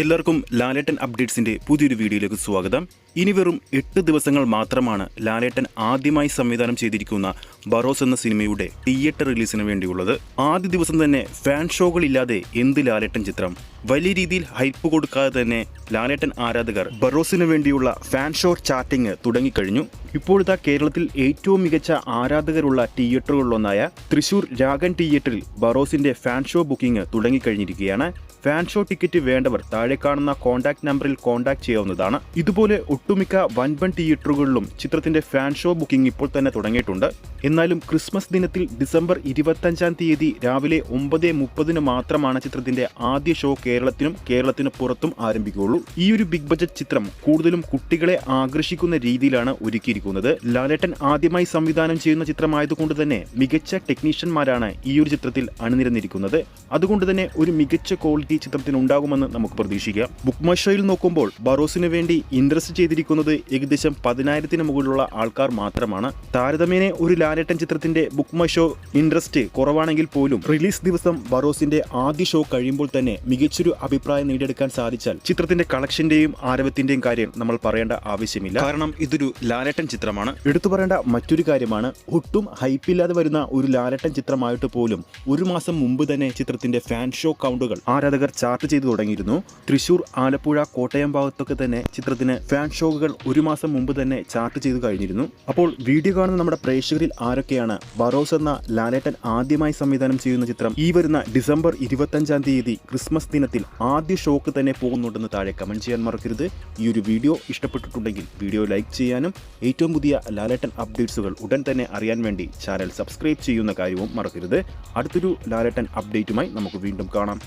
എല്ലാവർക്കും ലാലേട്ടൻ അപ്ഡേറ്റ്സിന്റെ പുതിയൊരു വീഡിയോയിലേക്ക് സ്വാഗതം. ഇനി വെറും എട്ട് ദിവസങ്ങൾ മാത്രമാണ് ലാലേട്ടൻ ആദ്യമായി സംവിധാനം ചെയ്തിരിക്കുന്ന ബറോസ് എന്ന സിനിമയുടെ തിയേറ്റർ റിലീസിന് വേണ്ടിയുള്ളത്. ആദ്യ ദിവസം തന്നെ ഫാൻ ഷോകളില്ലാതെ എന്ത് ലാലേട്ടൻ ചിത്രം? വലിയ രീതിയിൽ ഹൈപ്പ് കൊടുക്കാതെ തന്നെ ലാലേട്ടൻ ആരാധകർ ബറോസിന് വേണ്ടിയുള്ള ഫാൻ ഷോ ചാറ്റിംഗ് തുടങ്ങിക്കഴിഞ്ഞു. ഇപ്പോഴത്തെ കേരളത്തിൽ ഏറ്റവും മികച്ച ആരാധകരുള്ള തിയേറ്ററുകളിലൊന്നായ തൃശൂർ രാഗൻ തിയേറ്ററിൽ ബറോസിന്റെ ഫാൻ ഷോ ബുക്കിംഗ് തുടങ്ങിക്കഴിഞ്ഞിരിക്കുകയാണ്. ഫാൻ ഷോ ടിക്കറ്റ് വേണ്ടവർ താഴെ കാണുന്ന കോൺടാക്ട് നമ്പറിൽ കോൺടാക്ട് ചെയ്യാവുന്നതാണ്. ഇതുപോലെ ഒട്ടുമിക്ക വൻപൻ തിയേറ്ററുകളിലും ചിത്രത്തിന്റെ ഫാൻ ഷോ ബുക്കിംഗ് ഇപ്പോൾ തന്നെ തുടങ്ങിയിട്ടുണ്ട്. എന്നാലും ക്രിസ്മസ് ദിനത്തിൽ ഡിസംബർ ഇരുപത്തഞ്ചാം തീയതി രാവിലെ ഒമ്പത് മുപ്പതിന് മാത്രമാണ് ചിത്രത്തിന്റെ ആദ്യ ഷോ കേരളത്തിനും കേരളത്തിന് പുറത്തും ആരംഭിക്കുകയുള്ളൂ. ഈ ഒരു ബിഗ് ബജറ്റ് ചിത്രം കൂടുതലും കുട്ടികളെ ആകർഷിക്കുന്ന രീതിയിലാണ് ഒരുക്കിയിരിക്കുന്നത്. ലാലേട്ടൻ ആദ്യമായി സംവിധാനം ചെയ്യുന്ന ചിത്രമായതുകൊണ്ട് തന്നെ മികച്ച ടെക്നീഷ്യന്മാരാണ് ഈ ഒരു ചിത്രത്തിൽ അണിനിരന്നിരിക്കുന്നത്. അതുകൊണ്ട് തന്നെ ഒരു മികച്ച ക്വാളിറ്റി ചിത്രത്തിന് ഉണ്ടാകുമെന്ന് നമുക്ക് പ്രതീക്ഷിക്കാം. ബുക്ക് നോക്കുമ്പോൾ ബറോസിന് വേണ്ടി ഇൻട്രസ്റ്റ് ചെയ്തിരിക്കുന്നത് ഏകദേശം പതിനായിരത്തിന് മുകളിലുള്ള ആൾക്കാർ മാത്രമാണ്. താരതമ്യേന ഒരു ലാലേട്ടൻ ചിത്രത്തിന്റെ ബുക്ക് ഷോ ഇൻട്രസ്റ്റ് കുറവാണെങ്കിൽ പോലും റിലീസ് ദിവസം ബറോസിന്റെ ആദ്യ ഷോ കഴിയുമ്പോൾ തന്നെ മികച്ചൊരു അഭിപ്രായം നേടിയെടുക്കാൻ സാധിച്ചാൽ ചിത്രത്തിന്റെ കളക്ഷന്റെയും ആരവത്തിന്റെയും കാര്യം നമ്മൾ പറയേണ്ട ആവശ്യമില്ല. കാരണം ഇതൊരു ലാലട്ടൻ ചിത്രമാണ്. എടുത്തു പറയേണ്ട മറ്റൊരു കാര്യമാണ് ഒട്ടും ഹൈപ്പില്ലാതെ വരുന്ന ഒരു ലാലട്ടൻ ചിത്രമായിട്ട് പോലും ഒരു മാസം മുമ്പ് തന്നെ ചിത്രത്തിന്റെ ഫാൻ ഷോ കൗണ്ടുകൾ ആരാധകർ ചാർട്ട് ചെയ്തു തുടങ്ങിയിരുന്നു. തൃശൂർ ആലപ്പുഴ കോട്ടയം ഭാഗത്തൊക്കെ തന്നെ ചിത്രത്തിന് ഫാൻ ഷോകൾ ഒരു മാസം മുമ്പ് തന്നെ ചാർട്ട് ചെയ്തു കഴിഞ്ഞിരുന്നു. അപ്പോൾ വീഡിയോ കാണുന്ന നമ്മുടെ പ്രേക്ഷകരിൽ ആരൊക്കെയാണ്? ബറോസ് എന്ന ലാലേട്ടൻ ആദ്യമായി സംവിധാനം ചെയ്യുന്ന ചിത്രം ഈ വരുന്ന ഡിസംബർ ഇരുപത്തഞ്ചാം തീയതി ക്രിസ്മസ് ദിനത്തിൽ ആദ്യ ഷോക്ക് തന്നെ പോകുന്നുണ്ടെന്ന് താഴെ കമന്റ് ചെയ്യാൻ മറക്കരുത്. ഈ ഒരു വീഡിയോ ഇഷ്ടപ്പെട്ടിട്ടുണ്ടെങ്കിൽ വീഡിയോ ലൈക്ക് ചെയ്യാനും ഏറ്റവും പുതിയ ലാലേട്ടൻ അപ്ഡേറ്റ്സുകൾ ഉടൻ തന്നെ അറിയാൻ വേണ്ടി ചാനൽ സബ്സ്ക്രൈബ് ചെയ്യുന്ന കാര്യവും മറക്കരുത്. അടുത്തൊരു ലാലേട്ടൻ അപ്ഡേറ്റുമായി നമുക്ക് വീണ്ടും കാണാം.